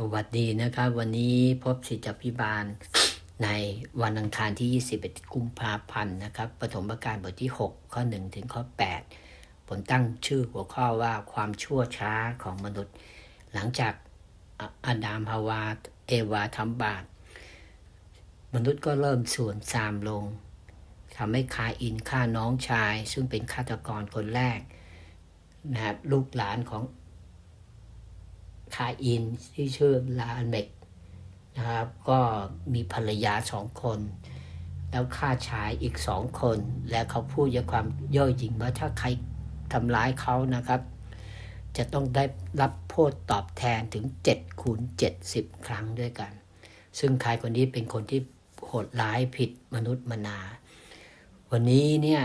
สวัสดีนะครับ วันนี้พบสิทธิพิบาล ในวันอังคารที่ 21 กุมภาพันธ์นะครับปฐมกาลบทที่ 6 ข้อ 1 ถึงข้อ 8 ผมตั้งชื่อหัวข้อว่าความชั่วช้าของมนุษย์ หลังจากอะอาดามฮาวา เอวาทำบาปมนุษย์ก็เริ่มส่วนซามลงทำให้คาอินฆ่าน้องชาย ซึ่งเป็นฆาตกรคนแรกนะครับลูกหลานของ คาอินที่ชื่อลาเมกนะครับ ก็มีภรรยาสองคน แล้วฆ่าชายอีกสองคน และเขาพูดด้วยความย่อหยิ่งว่าถ้าใครทำร้ายเขานะครับ จะต้องได้รับโทษตอบแทนถึง7คูณ70 ครั้งด้วยกัน ซึ่งใครคนนี้เป็นคนที่โหดร้ายผิดมนุษย์มนา วันนี้เนี่ย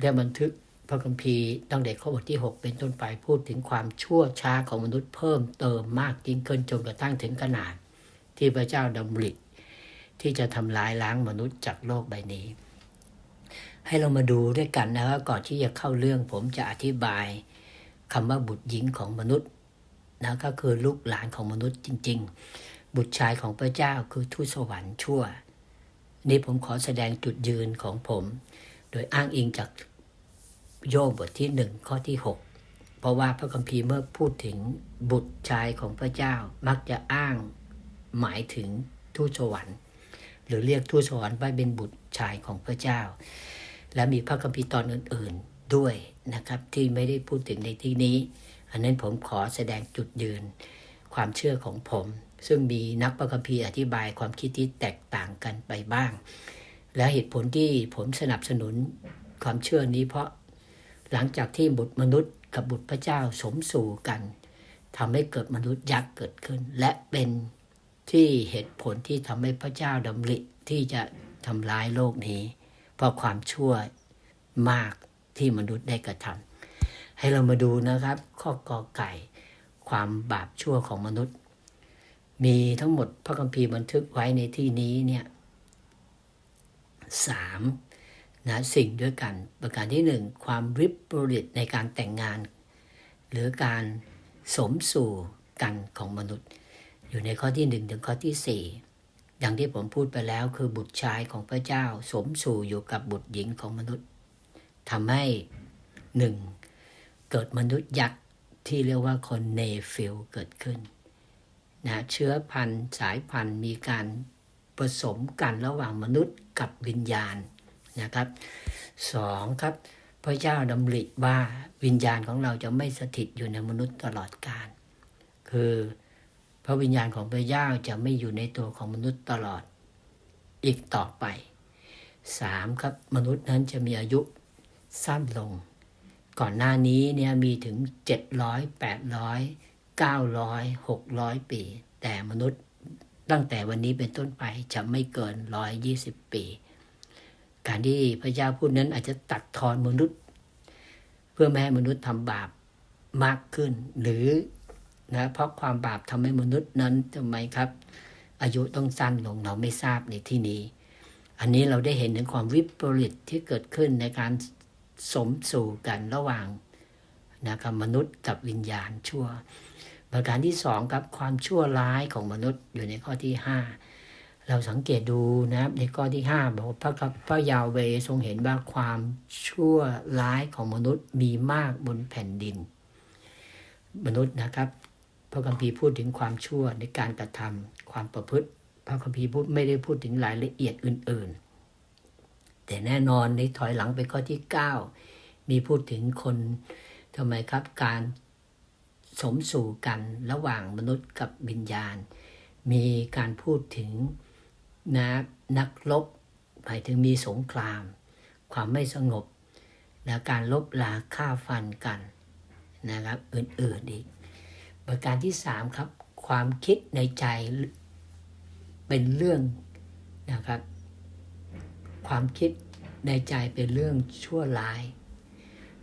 ได้บันทึก ระคัมภีร์ตั้งแต่ข้อบทที่ 6 เป็นต้นไปพูดถึงความชั่วช้าของมนุษย์เพิ่มเติมมากยิ่งขึ้นจนกระทั่งถึงขนาด ที่พระเจ้าดำริที่จะทำลายล้างมนุษย์จากโลกใบนี้ ให้เรามาดูด้วยกันนะครับก่อนที่จะเข้าเรื่องผมจะอธิบายคำว่าบุตรหญิงของมนุษย์นะก็คือลูกหลานของมนุษย์จริง ๆ บุตรชายของพระเจ้าคือทูตสวรรค์ชั่ว นี่ผมขอแสดงจุดยืนของผม โดยอ้างอิงจาก โยบบทที่หนึ่งข้อที่ 6 เพราะว่าพระคัมภีร์เมื่อพูดถึงบุตรชายของพระเจ้ามักจะอ้างหมายถึงทูตสวรรค์ หรือเรียกทูตสวรรค์ว่าเป็นบุตรชายของพระเจ้า และมีพระคัมภีร์ตอนอื่น ๆด้วยนะครับที่ไม่ได้พูดถึงในที่นี้ อันนั้นผมขอแสดงจุดยืนความเชื่อของผม ซึ่งมีนักพระคัมภีร์อธิบายความคิดที่แตกต่างกันไปบ้าง และเหตุผลที่ผมสนับสนุนความเชื่อนี้เพราะ หลังจากที่บุตรมนุษย์กับบุตรพระเจ้าสมสู่กันทำให้เกิดมนุษย์ยักษ์เกิดขึ้น และเป็นที่เหตุผลที่ทำให้พระเจ้าดำริที่จะทำร้ายโลกนี้ เพราะความชั่วมากที่มนุษย์ได้กระทำให้เรามาดูนะครับ ข้อกอไก่ ความบาปชั่วของมนุษย์ มีทั้งหมดพระคัมภีร์บันทึกไว้ในที่นี้เนี่ยสาม นะสิ่งด้วยกัน ประการที่หนึ่งความริบริตในการแต่งงาน หรือการสมสู่กันของมนุษย์ อยู่ในข้อที่หนึ่งถึงข้อที่สี่อย่างที่ผมพูดไปแล้วคือบุตรชายของพระเจ้า สมสู่อยู่กับบุตรหญิงของมนุษย์ทำให้หนึ่งเกิดมนุษย์ยักษ์ที่เรียกว่าคนเนฟิลเกิดขึ้นนะเชื้อพันธุ์สายพันธุ์มีการผสมกันระหว่างมนุษย์กับวิญญาณ นะครับสองครับพระเจ้าดำริว่าวิญญาณของเราจะไม่สถิตอยู่ในมนุษย์ตลอดกาลคือพระวิญญาณของพระเจ้าจะไม่อยู่ในตัวของมนุษย์ตลอดอีกต่อไปสามครับมนุษย์นั้นจะมีอายุสั้นลง ก่อนหน้านี้เนี่ยมีถึง 700 800 900 600 ปี แต่มนุษย์ตั้งแต่วันนี้เป็นต้นไปจะไม่เกิน 120 ปี การที่พระเจ้าพูดนั้นอาจจะตัดทอนมนุษย์ เพื่อไม่ให้มนุษย์ทำบาปมากขึ้น หรือนะเพราะความบาปทำให้มนุษย์นั้นทำไมครับ อายุต้องสั้นลงเราไม่ทราบในที่นี้ อันนี้เราได้เห็นถึงความวิปริตที่เกิดขึ้นในการสมสู่กันระหว่างนะครับมนุษย์กับวิญญาณชั่ว ประการที่สองครับความชั่วร้ายของมนุษย์อยู่ในข้อที่ห้า เราสังเกตดูนะครับ ในข้อที่5บอกพระพระยาเวทรงเห็นว่าความชั่วร้ายของมนุษย์มีมากบนแผ่นดิน มนุษย์นะครับ พระคัมภีร์พูดถึงความชั่วในการกระทำความประพฤติ พระคัมภีร์พูดไม่ได้พูดถึงรายละเอียดอื่น ๆ แต่แน่นอนในถอยหลังไปข้อที่ 9 มีพูดถึงคนทำไมครับการสมสู่กันระหว่างมนุษย์กับวิญญาณ มีการพูดถึง นะนักลบหมายถึงมีสงคราม ความไม่สงบและการลบลาฆ่าฟันกันนะครับอื่นๆอีก ประการที่สามครับความคิดในใจเป็นเรื่องนะครับ ความคิดในใจเป็นเรื่องชั่วร้าย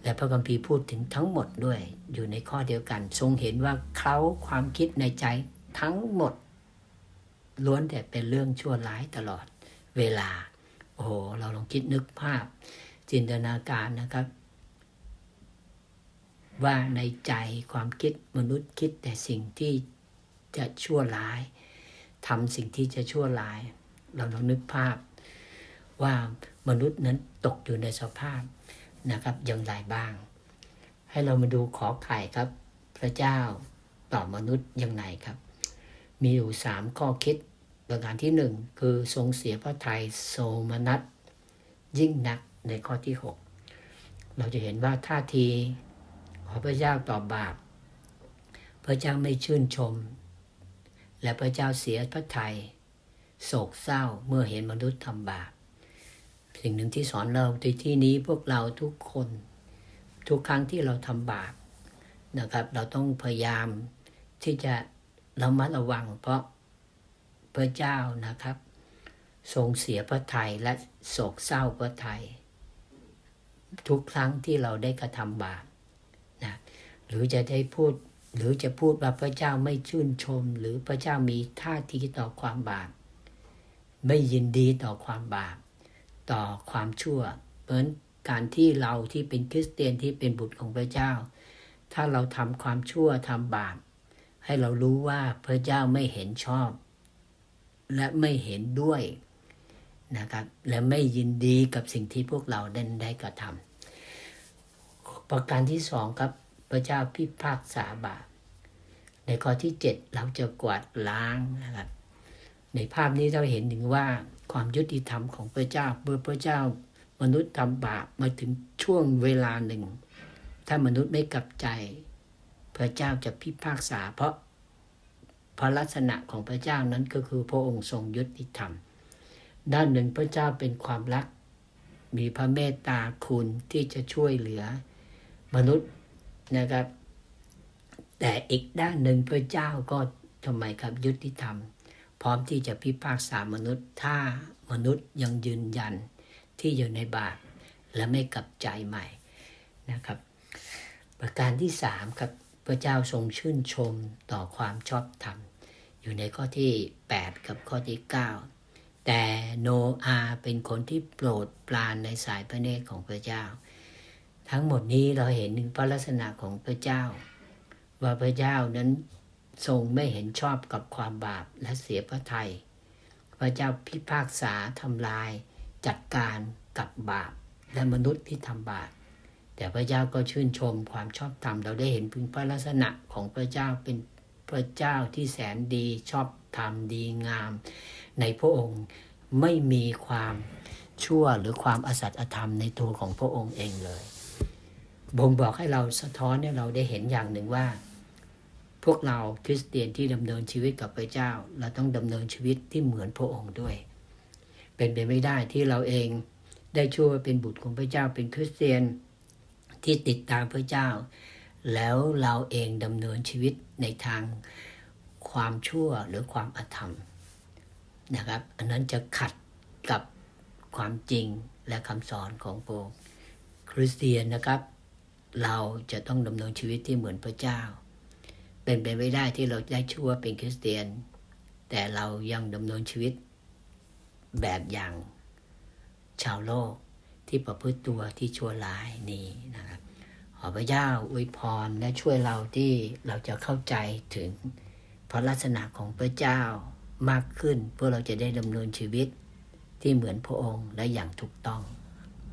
และพระคัมภีร์พูดถึงทั้งหมดด้วยอยู่ในข้อเดียวกัน ทรงเห็นว่าเขาความคิดในใจทั้งหมด ล้วนแต่เป็นเรื่องชั่วร้ายตลอดเวลา โอ้โห เราลองคิดนึกภาพ จินตนาการนะครับ ว่าในใจความคิดมนุษย์คิดแต่สิ่งที่จะชั่วร้ายทำสิ่งที่จะชั่วร้าย เราลองนึกภาพ ว่ามนุษย์นั้นตกอยู่ในสภาพนะครับอย่างไรบ้าง ให้เรามาดูขอไข่ครับ พระเจ้าต่อมนุษย์อย่างไรครับ มีอยู่สามข้อคิดประการที่หนึ่งคือทรงเสียพระทัยโสมนัสยิ่งนักในข้อที่หกเราจะเห็นว่าท่าทีของพระเจ้าต่อบาป พระเจ้าไม่ชื่นชม และพระเจ้าเสียพระทัยโศกเศร้าเมื่อเห็นมนุษย์ทำบาป สิ่งหนึ่งที่สอนเราในที่นี้พวกเราทุกคน ทุกครั้งที่เราทำบาปนะครับ เราต้องพยายามที่จะ ระมัดระวังเพราะพระเจ้านะครับ ทรงเสียพระทัยและโศกเศร้าพระทัยทุกครั้งที่เราได้กระทำบาปนะหรือจะได้พูดหรือจะพูดว่าพระเจ้าไม่ชื่นชม หรือพระเจ้ามีท่าทีต่อความบาปไม่ยินดีต่อความบาปต่อความชั่ว เพราะการที่เราที่เป็นคริสเตียนที่เป็นบุตรของพระเจ้า ถ้าเราทำความชั่วทำบาป ให้เรารู้ว่าพระเจ้าไม่เห็นชอบ และไม่เห็นด้วยนะครับ และไม่ยินดีกับสิ่งที่พวกเราได้ได้กระทำประการที่สองครับพระเจ้าพิพากษาบาปในข้อที่เจ็ดเราจะกวาดล้างนะครับ ในภาพนี้เราเห็นถึงว่าความยุติธรรมของพระเจ้าเมื่อพระเจ้ามนุษย์ทำบาปมาถึงช่วงเวลาหนึ่ง ถ้ามนุษย์ไม่กลับใจ พระเจ้าจะพิพากษา เพราะพระลักษณะของพระเจ้านั้นก็คือพระองค์ทรงยุติธรรม ด้านหนึ่งพระเจ้าเป็นความรัก มีพระเมตตาคุณที่จะช่วยเหลือมนุษย์นะครับ แต่อีกด้านหนึ่งพระเจ้าก็ทำไมครับยุติธรรม พร้อมที่จะพิพากษามนุษย์ ถ้ามนุษย์ยังยืนยันที่อยู่ในบาปและไม่กลับใจใหม่นะครับ ประการที่สามครับ พระเจ้าทรงชื่นชมต่อความชอบธรรม อยู่ในข้อที่ 8 กับข้อที่ 9 แต่โนอาเป็นคนที่โปรดปรานในสายพระเนตรของพระเจ้า ทั้งหมดนี้เราเห็นถึงพระลักษณะของพระเจ้า ว่าพระเจ้านั้นทรงไม่เห็นชอบกับความบาปและเสียพระทยัยพระเจ้าพิพากษาทำลายจัดการกับบาปและมนุษย์ที่ทำบาป แต่พระเจ้าก็ชื่นชมความชอบธรรมเราได้เห็นพึงพระลักษณะของพระเจ้าเป็นพระเจ้าที่แสนดีชอบธรรมดีงาม ในพระองค์ไม่มีความชั่วหรือความอสัตย์อธรรมในตัวของพระองค์เองเลยบ่งบอกให้เราสะท้อนให้เราได้เห็นอย่างหนึ่งว่า พวกเราคริสเตียนที่ดำเนินชีวิตกับพระเจ้า เราต้องดำเนินชีวิตที่เหมือนพระองค์ด้วย เป็นไปไม่ได้ที่เราเองได้ชั่วเป็นบุตรของพระเจ้าเป็นคริสเตียน ที่ติดตามพระเจ้า แล้วเราเองดำเนินชีวิตในทางความชั่วหรือความอธรรมนะครับ อันนั้นจะขัดกับความจริงและคำสอนของพระองค์คริสเตียนนะครับ เราจะต้องดำเนินชีวิตที่เหมือนพระเจ้า เป็นไปไม่ได้ที่เราได้ชื่อว่าเป็นคริสเตียน แต่เรายังดำเนินชีวิตแบบอย่างชาวโลก ที่ประพฤติตัวที่ชั่วร้ายนี้นะครับขอพระเจ้าอวยพรและช่วยเราที่เราจะเข้าใจถึงพระลักษณะของพระเจ้ามากขึ้น เพื่อเราจะได้ดำเนินชีวิตที่เหมือนพระองค์และอย่างถูกต้อง